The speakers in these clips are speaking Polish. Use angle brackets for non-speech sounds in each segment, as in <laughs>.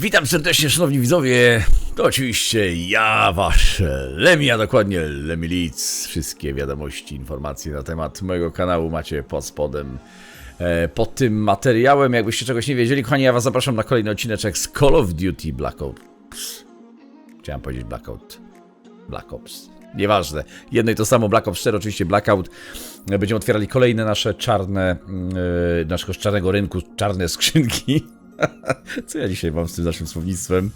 Witam serdecznie, szanowni widzowie. To oczywiście ja, wasz Lemmy, a dokładnie Lemmy Leeds. Wszystkie wiadomości, informacje na temat mojego kanału macie pod spodem. E, pod tym materiałem, jakbyście czegoś nie wiedzieli, kochani, ja was zapraszam na kolejny odcineczek z Call of Duty Black Ops. Chciałem powiedzieć Blackout. Black Ops. Nieważne. Jedno i to samo, Black Ops 4, oczywiście Blackout. Będziemy otwierali kolejne nasze czarne, yy, naszego czarnego rynku, czarne skrzynki. <laughs> Co ja dzisiaj mam z tym naszym słownictwem?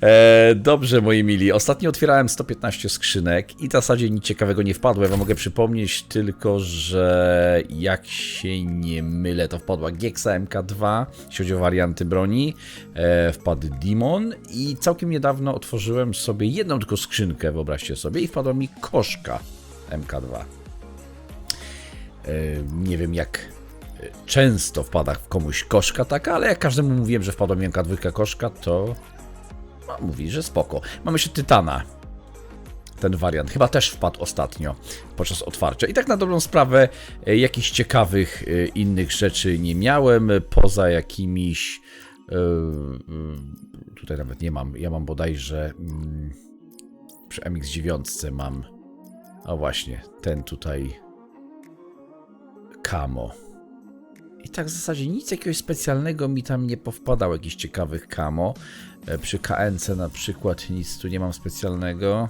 E, dobrze, moi mili. Ostatnio otwierałem 115 skrzynek i w zasadzie nic ciekawego nie wpadło. Ja wam mogę przypomnieć tylko, że jak się nie mylę, to wpadła Gexa MK2, jeśli chodzi o warianty broni. E, wpadł Demon i całkiem niedawno otworzyłem sobie jedną tylko skrzynkę, wyobraźcie sobie, i wpadła mi koszka MK2. E, nie wiem jak często wpada w komuś koszka taka, ale jak każdemu mówiłem, że wpadła mi dwójka koszka, to no, mówi, że spoko. Mamy jeszcze Tytana. Ten wariant chyba też wpadł ostatnio podczas otwarcia. I tak na dobrą sprawę e, jakichś ciekawych e, innych rzeczy nie miałem, poza jakimiś e, tutaj nawet nie mam, ja mam bodajże mm, przy MX-9 mam a właśnie, ten tutaj Kamo i tak w zasadzie nic jakiegoś specjalnego mi tam nie powpadało, jakichś ciekawych kamo. E, przy KNC na przykład nic tu nie mam specjalnego.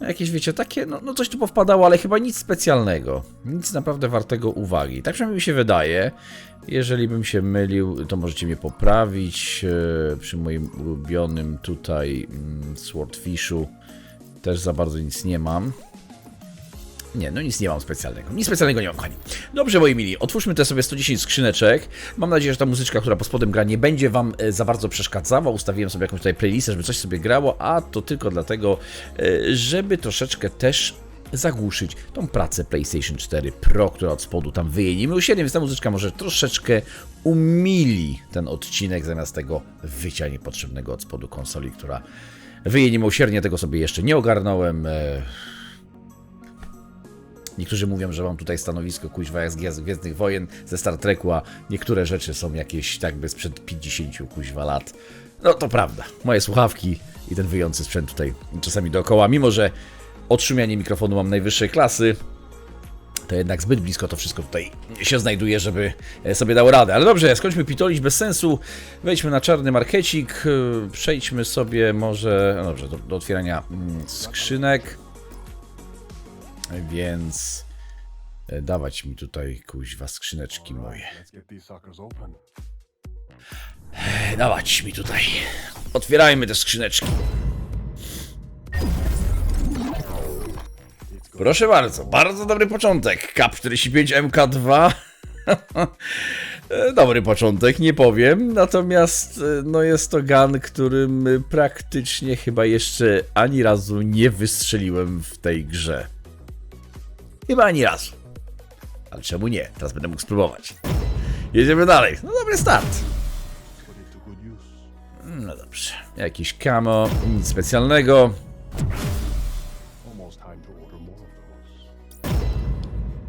Jakieś, wiecie, takie, no, no coś tu powpadało, ale chyba nic specjalnego. Nic naprawdę wartego uwagi. Tak przynajmniej mi się wydaje. Jeżeli bym się mylił, to możecie mnie poprawić. E, przy moim ulubionym tutaj mm, Swordfishu też za bardzo nic nie mam. Nie, no nic nie mam specjalnego. Nic specjalnego nie mam, kochani. Dobrze, moi mili, otwórzmy te sobie 110 skrzyneczek. Mam nadzieję, że ta muzyczka, która pod spodem gra, nie będzie Wam e, za bardzo przeszkadzała. Ustawiłem sobie jakąś tutaj playlistę, żeby coś sobie grało, a to tylko dlatego, e, żeby troszeczkę też zagłuszyć tą pracę PlayStation 4 Pro, która od spodu tam wyje niemiłosiernie, więc ta muzyczka może troszeczkę umili ten odcinek zamiast tego wycia niepotrzebnego od spodu konsoli, która wyje niemiłosiernie. Tego sobie jeszcze nie ogarnąłem. E, Niektórzy mówią, że mam tutaj stanowisko kuźwa jak z Gwiezdnych Wojen ze Star Treku, a niektóre rzeczy są jakieś tak by sprzed 50 kuźwa lat. No to prawda. Moje słuchawki i ten wyjący sprzęt tutaj czasami dookoła, mimo że odszumianie mikrofonu mam najwyższej klasy, to jednak zbyt blisko to wszystko tutaj się znajduje, żeby sobie dało radę. Ale dobrze, skończmy pitolić bez sensu. Wejdźmy na czarny markecik, przejdźmy sobie może, no dobrze, do, do otwierania mm, skrzynek. Więc e, dawać mi tutaj kuźwa skrzyneczki moje. E, dawać mi tutaj. Otwierajmy te skrzyneczki. Proszę bardzo, bardzo dobry początek. Kap 45 MK2. <laughs> Dobry początek, nie powiem. Natomiast e, no jest to gun, którym praktycznie chyba jeszcze ani razu nie wystrzeliłem w tej grze. Chyba ani razu. Ale czemu nie? Teraz będę mógł spróbować. Jedziemy dalej. No dobry start. No dobrze. Jakiś camo, nic specjalnego.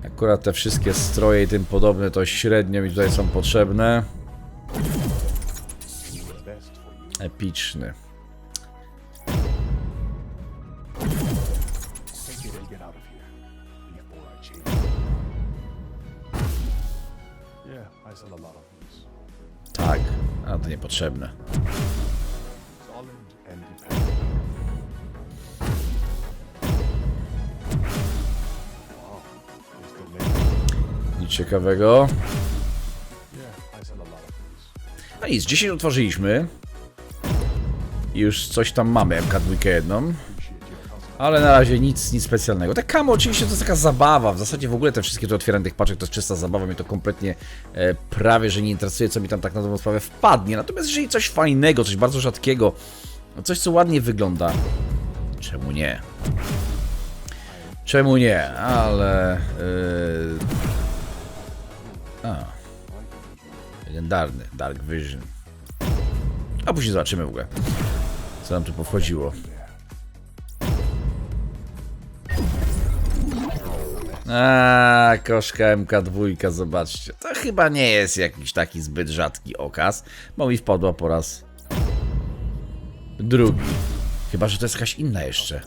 Akurat te wszystkie stroje i tym podobne to średnio mi tutaj są potrzebne. Epicny. Niepotrzebne. Nic ciekawego. No nic, 10 otworzyliśmy. Już coś tam mamy, MK2 jedną. Ale na razie nic, nic specjalnego. Tak kamo oczywiście to jest taka zabawa. W zasadzie w ogóle te wszystkie tu otwierane tych paczek to jest czysta zabawa. Mnie to kompletnie e, prawie, że nie interesuje, co mi tam tak na dobrą sprawę wpadnie. Natomiast jeżeli coś fajnego, coś bardzo rzadkiego, coś co ładnie wygląda, czemu nie? Czemu nie? Ale... Yy... A. Legendarny Dark Vision. A później zobaczymy w ogóle, co nam tu powchodziło. A, koszka MK2, zobaczcie. To chyba nie jest jakiś taki zbyt rzadki okaz, bo mi wpadła po raz drugi. Chyba, że to jest jakaś inna jeszcze.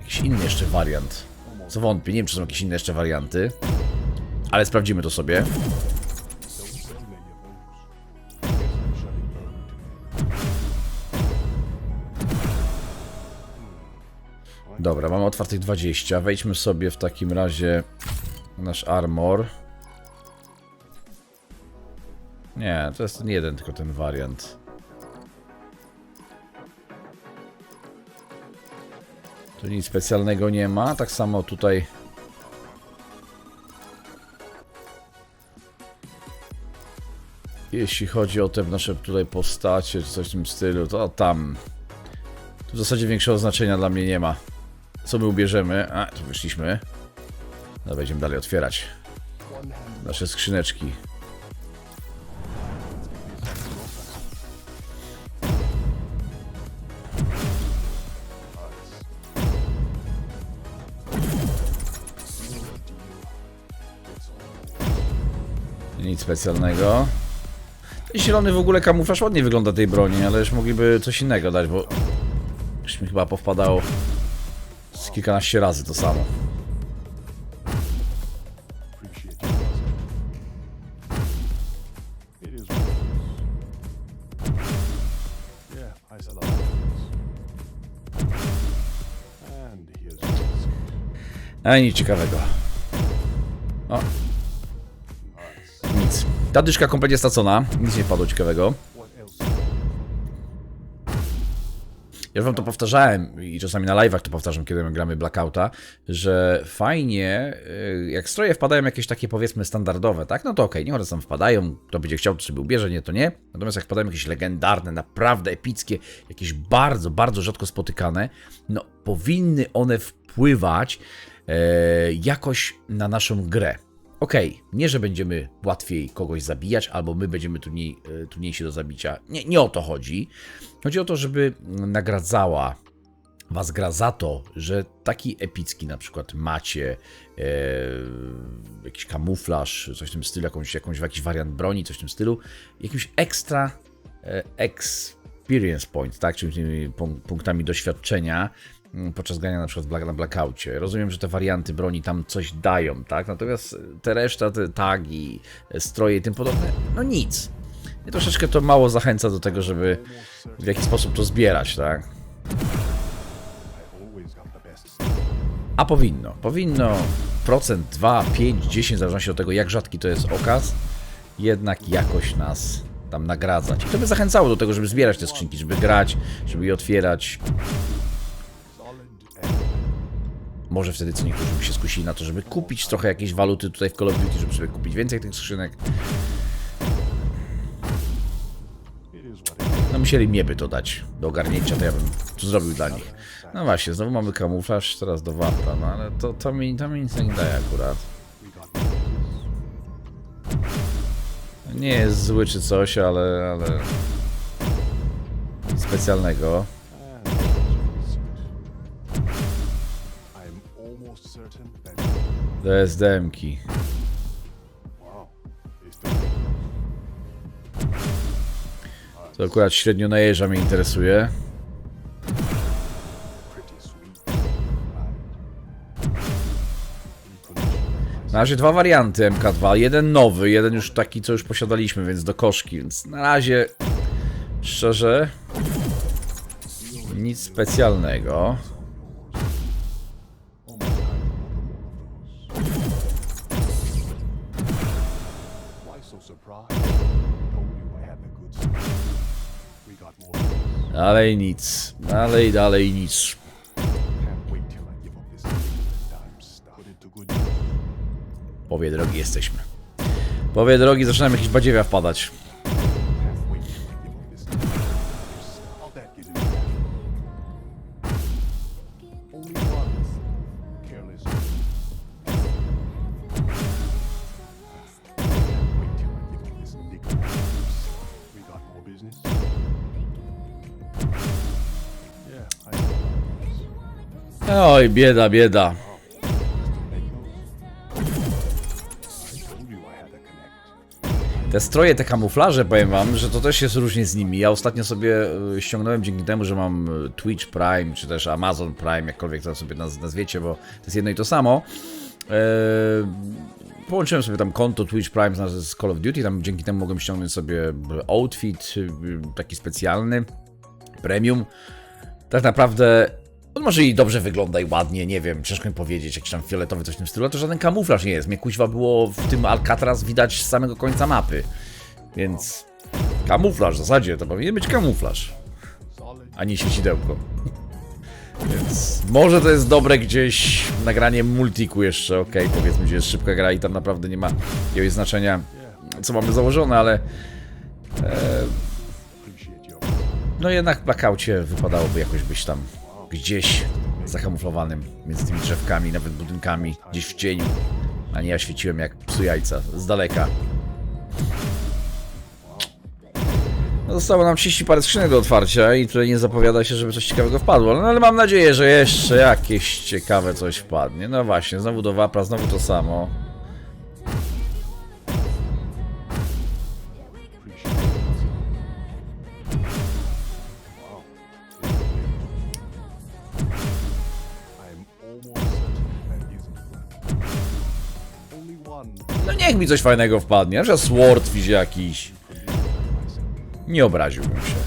Jakiś inny jeszcze wariant. Co wątpię, nie wiem, czy są jakieś inne jeszcze warianty. Ale sprawdzimy to sobie. Dobra, mamy otwartych 20. Wejdźmy sobie w takim razie nasz armor. Nie, to jest ten jeden, tylko ten wariant. Tu nic specjalnego nie ma. Tak samo tutaj. Jeśli chodzi o te nasze tutaj postacie, czy coś w tym stylu, to tam. Tu w zasadzie większego znaczenia dla mnie nie ma. Co my ubierzemy? A, tu wyszliśmy. No, będziemy dalej otwierać nasze skrzyneczki. Nic specjalnego. Ten zielony w ogóle kamuflaż ładnie wygląda tej broni, ale już mogliby coś innego dać, bo już mi chyba powpadało kilkanaście razy to samo. Ale nic ciekawego. O, nic. Ta dyszka kompletnie stracona. Nic nie padło ciekawego. Ja wam to powtarzałem i czasami na live'ach to powtarzam, kiedy my gramy Blackouta, że fajnie, y, jak stroje wpadają jakieś takie powiedzmy standardowe, tak? No to okej, niech one tam wpadają, kto będzie chciał, to sobie ubierze, nie, to nie. Natomiast jak wpadają jakieś legendarne, naprawdę epickie, jakieś bardzo, bardzo rzadko spotykane, no powinny one wpływać e, jakoś na naszą grę. Okej, nie, że będziemy łatwiej kogoś zabijać, albo my będziemy trudniej, e, trudniejsi do zabicia. Nie, nie o to chodzi. Chodzi o to, żeby nagradzała was gra za to, że taki epicki na przykład macie e, jakiś kamuflaż, coś w tym stylu, jakąś, jakąś jakiś wariant broni, coś w tym stylu, jakimś ekstra e, experience point, tak, czyli punktami doświadczenia podczas grania na przykład na Blackoutie. Rozumiem, że te warianty broni tam coś dają, tak, natomiast te reszta, te tagi, stroje i tym podobne, no nic. I troszeczkę to mało zachęca do tego, żeby w jakiś sposób to zbierać, tak? A powinno. Powinno procent 2, 5, 10, w zależności od tego, jak rzadki to jest okaz, jednak jakoś nas tam nagradzać. I to by zachęcało do tego, żeby zbierać te skrzynki, żeby grać, żeby je otwierać. Może wtedy co niektórzy by się skusili na to, żeby kupić trochę jakiejś waluty tutaj w Call of Duty, żeby sobie kupić więcej tych skrzynek. No musieli mnie by to dać do ogarnięcia, to ja bym to zrobił dla nich. No właśnie, znowu mamy kamuflaż, teraz do warta, no ale to, to, mi, to mi nic nie daje akurat. Nie jest zły czy coś, ale, ale... Specjalnego. DSDM-ki. To akurat średnio najeżdża mnie interesuje. Na razie dwa warianty MK2. Jeden nowy, jeden już taki, co już posiadaliśmy, więc do koszki. Więc na razie, szczerze, nic specjalnego. Dalej nic. Dalej, dalej nic. Powie drogi jesteśmy. Powie drogi, zaczynam jakieś badziewia wpadać. Oj, bieda, bieda. Te stroje, te kamuflaże, powiem wam, że to też jest różnie z nimi. Ja ostatnio sobie e, ściągnąłem dzięki temu, że mam e, Twitch Prime, czy też Amazon Prime, jakkolwiek to sobie naz nazwiecie, bo to jest jedno i to samo. E, Połączyłem sobie tam konto Twitch Prime z- Call of Duty, tam dzięki temu mogłem ściągnąć sobie outfit y, taki specjalny, premium. Tak naprawdę on może i dobrze wygląda i ładnie, nie wiem, ciężko mi powiedzieć, jakiś tam fioletowy coś w tym stylu, ale to żaden kamuflaż nie jest. Mnie kuźwa było w tym Alcatraz widać z samego końca mapy. Więc kamuflaż w zasadzie, to powinien być kamuflaż, a nie siecidełko. <laughs> Więc może to jest dobre gdzieś nagranie multiku jeszcze, okej, powiedzmy, gdzie jest szybka gra i tam naprawdę nie ma jakiegoś znaczenia, co mamy założone, ale your no jednak w blackoutie wypadałoby jakoś być tam gdzieś zakamuflowanym między tymi drzewkami, nawet budynkami, gdzieś w cieniu. A nie ja świeciłem jak psu jajca, z daleka. No zostało nam 30 parę skrzynek do otwarcia i tutaj nie zapowiada się, żeby coś ciekawego wpadło. No ale mam nadzieję, że jeszcze jakieś ciekawe coś wpadnie. No właśnie, znowu do Wapra, znowu to samo. No niech mi coś fajnego wpadnie, przykład Swordfish jakiś. Nie obraziłbym się.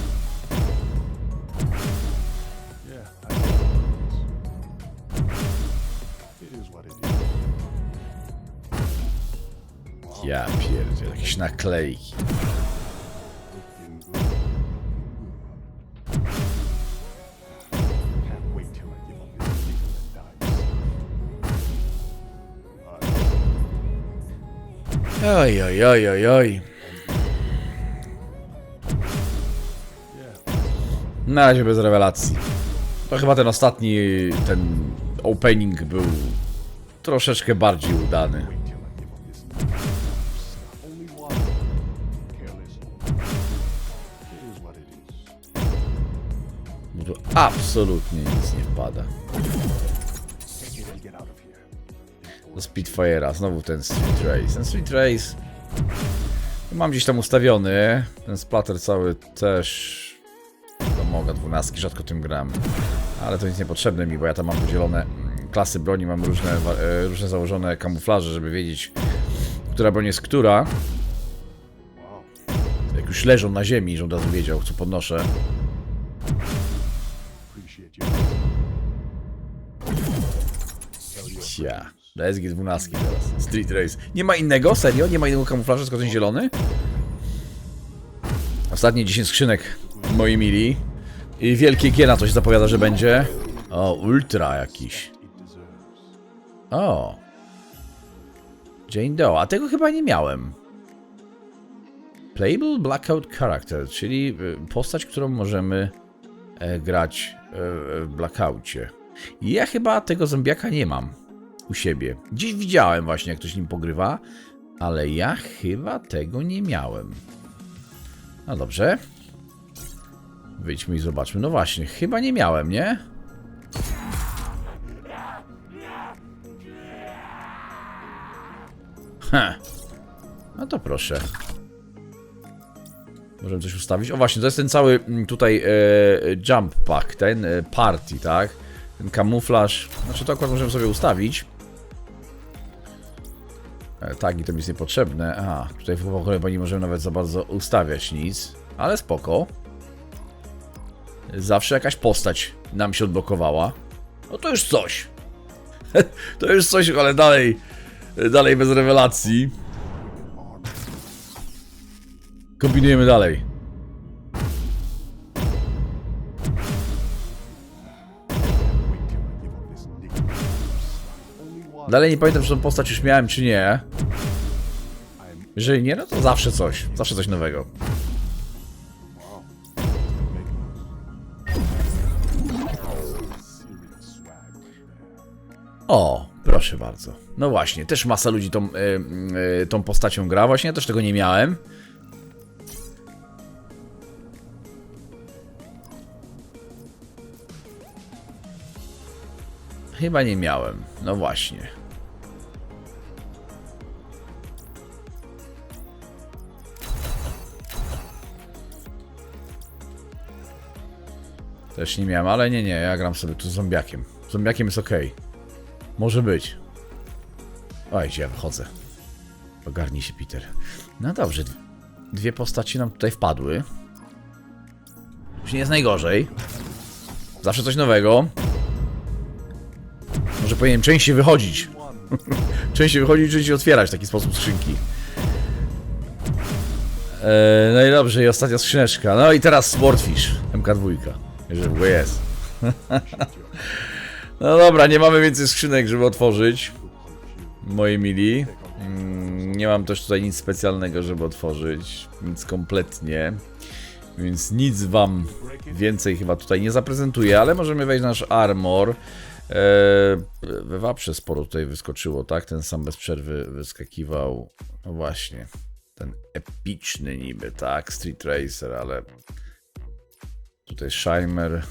Ja pierdziel, jakieś naklejki. Oj, oj, oj, oj, oj. Na razie bez rewelacji. To chyba ten ostatni, ten opening był troszeczkę bardziej udany. Wait till I give Do Spitfire'a, znowu ten Street Race. Ten Street Race mam gdzieś tam ustawiony. Ten splatter cały też to mogę, dwunastki, rzadko tym gram. Ale to nic niepotrzebne mi, bo ja tam mam podzielone mm, klasy broni, mam różne, e, różne założone kamuflaże, żeby wiedzieć, która broń jest która. Jak już leżą na ziemi, razu wiedział, co podnoszę. Appreciate you. Tell your Cia. Do SG-12 teraz. Street Race. Nie ma innego? Serio? Nie ma innego kamuflażu, tylko ten zielony? Ostatnie 10 skrzynek, moi mili. I wielkie G na coś zapowiada, że będzie. O, ultra jakiś. O. Jane Doe, a tego chyba nie miałem. Playable Blackout Character, czyli y, postać, którą możemy e, grać e, w Blackoutie. Ja chyba tego zombiaka nie mam u siebie. Gdzieś widziałem właśnie, jak ktoś nim pogrywa, ale ja chyba tego nie miałem. No dobrze. Wyjdźmy i zobaczmy. No właśnie, chyba nie miałem, nie? Ha. No to proszę. Możemy coś ustawić. O właśnie, to jest ten cały mm, tutaj e, jump pack, ten e, party, tak? Ten kamuflaż. Znaczy to akurat możemy sobie ustawić. E, tak, i to mi jest niepotrzebne. Aha, tutaj w ogóle nie możemy nawet za bardzo ustawiać nic. Ale spoko. Zawsze jakaś postać nam się odblokowała. No to już coś. <laughs> to już coś, ale dalej. Dalej bez rewelacji. Kombinujemy dalej. Dalej nie pamiętam, czy tą postać już miałem, czy nie. Jeżeli nie, no to zawsze coś. Zawsze coś nowego. O, proszę bardzo. No właśnie, też masa ludzi tą, y, y, tą postacią gra. Właśnie ja też tego nie miałem. Chyba nie miałem. No właśnie. Też nie miałem, ale nie, nie, ja gram sobie tu z zombiakiem. Zombiakiem jest ok. Może być. Oj, ja wychodzę. Ogarnij się, Peter. No dobrze, dwie postaci nam tutaj wpadły. Już nie jest najgorzej. Zawsze coś nowego. Może powinienem częściej wychodzić. <laughs> częściej wychodzić, częściej otwierać w taki sposób skrzynki. Eee, no i dobrze, i ostatnia skrzyneczka. No i teraz Swordfish, MK2. Ogóle jest. <laughs> no dobra, nie mamy więcej skrzynek, żeby otworzyć. Moi mili. Mm, Nie mam też tutaj nic specjalnego, żeby otworzyć. Nic kompletnie. Więc nic wam więcej chyba tutaj nie zaprezentuję, ale możemy wejść nasz armor. Eee, we waprze sporo tutaj wyskoczyło, tak? Ten sam bez przerwy wyskakiwał. No właśnie. Ten epiczny niby, tak? Street Racer, ale tutaj Shimer,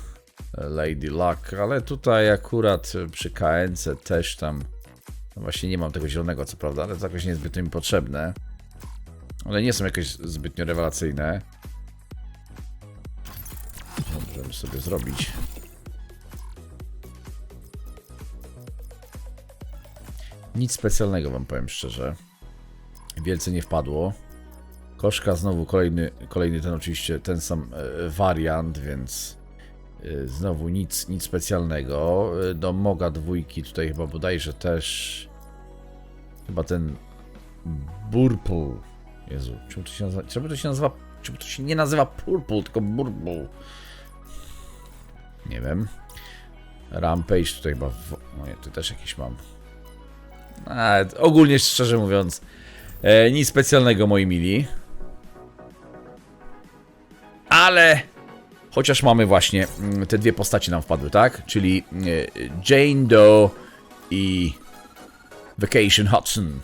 Lady Luck, ale tutaj akurat przy KNC też tam no właśnie nie mam tego zielonego, co prawda, ale to jakoś niezbyt mi potrzebne. One nie są jakoś zbytnio rewelacyjne. Możemy sobie zrobić. Nic specjalnego wam powiem szczerze. Wielce nie wpadło. Koszka znowu kolejny, kolejny ten oczywiście ten sam e, wariant, więc e, znowu nic, nic specjalnego. E, Do Moga dwójki tutaj chyba bodajże też chyba ten Burple. Jezu, czemu to się nazywa? Czemu to się nazywa? Czemu to się nie nazywa Purple, tylko Burple? Nie wiem. Rampage tutaj chyba. W... No nie, tu też jakiś mam. A, ogólnie szczerze mówiąc, e, nic specjalnego moi mili. Ale chociaż mamy właśnie mm, te dwie postaci nam wpadły, tak? Czyli e, Jane Doe i Vacation Hudson.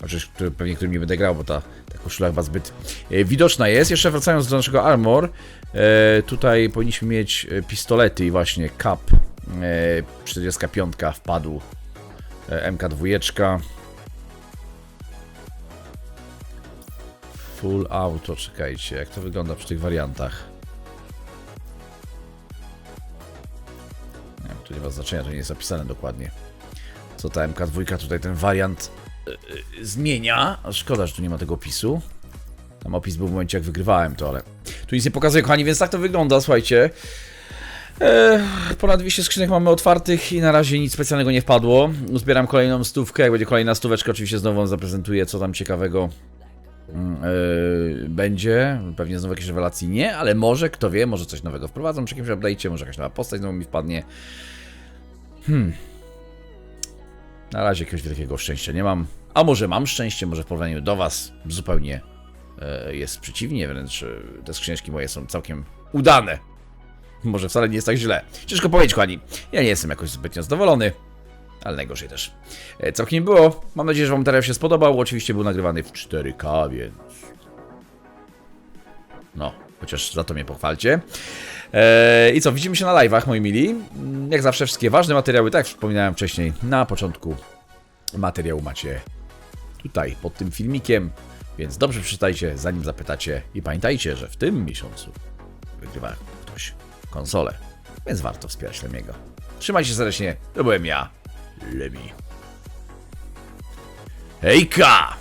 Chociaż pewnie którym nie będę grał, bo ta, ta koszula chyba zbyt e, widoczna jest. Jeszcze wracając do naszego armor, e, tutaj powinniśmy mieć pistolety i właśnie cap e, 45 wpadł e, MK2 Full auto, czekajcie, jak to wygląda przy tych wariantach. Nie wiem, tu nie ma znaczenia, to nie jest zapisane dokładnie. Co ta MK2 tutaj ten wariant y, y, zmienia. Szkoda, że tu nie ma tego opisu. Tam opis był w momencie, jak wygrywałem to, ale tu nic nie pokazuje, kochani, więc tak to wygląda, słuchajcie. E, ponad 200 skrzynek mamy otwartych i na razie nic specjalnego nie wpadło. Uzbieram kolejną stówkę, jak będzie kolejna stóweczka, oczywiście znowu wam zaprezentuję, co tam ciekawego e, będzie. Pewnie znowu jakieś rewelacji nie, ale może, kto wie, może coś nowego wprowadzą przy jakimś update'cie, może jakaś nowa postać znowu mi wpadnie. Hmm. Na razie jakiegoś wielkiego szczęścia nie mam. A może mam szczęście, może w porównaniu do Was zupełnie e, jest przeciwnie, wręcz e, te skrzyneczki moje są całkiem udane. Może wcale nie jest tak źle. Ciężko powiedzieć, kochani. Ja nie jestem jakoś zbytnio zadowolony, ale najgorzej też. E, Całkiem nie było. Mam nadzieję, że Wam materiał się spodobał. Oczywiście był nagrywany w 4K, więc... No, chociaż za to mnie pochwalcie. Eee, I co, widzimy się na live'ach, moi mili. Mm, Jak zawsze wszystkie ważne materiały, tak jak wspominałem wcześniej, na początku materiału macie tutaj, pod tym filmikiem. Więc dobrze przeczytajcie, zanim zapytacie. I pamiętajcie, że w tym miesiącu wygrywa ktoś konsolę. Więc warto wspierać Lemiego. Trzymajcie się serdecznie, to byłem ja, Lemi. Hejka!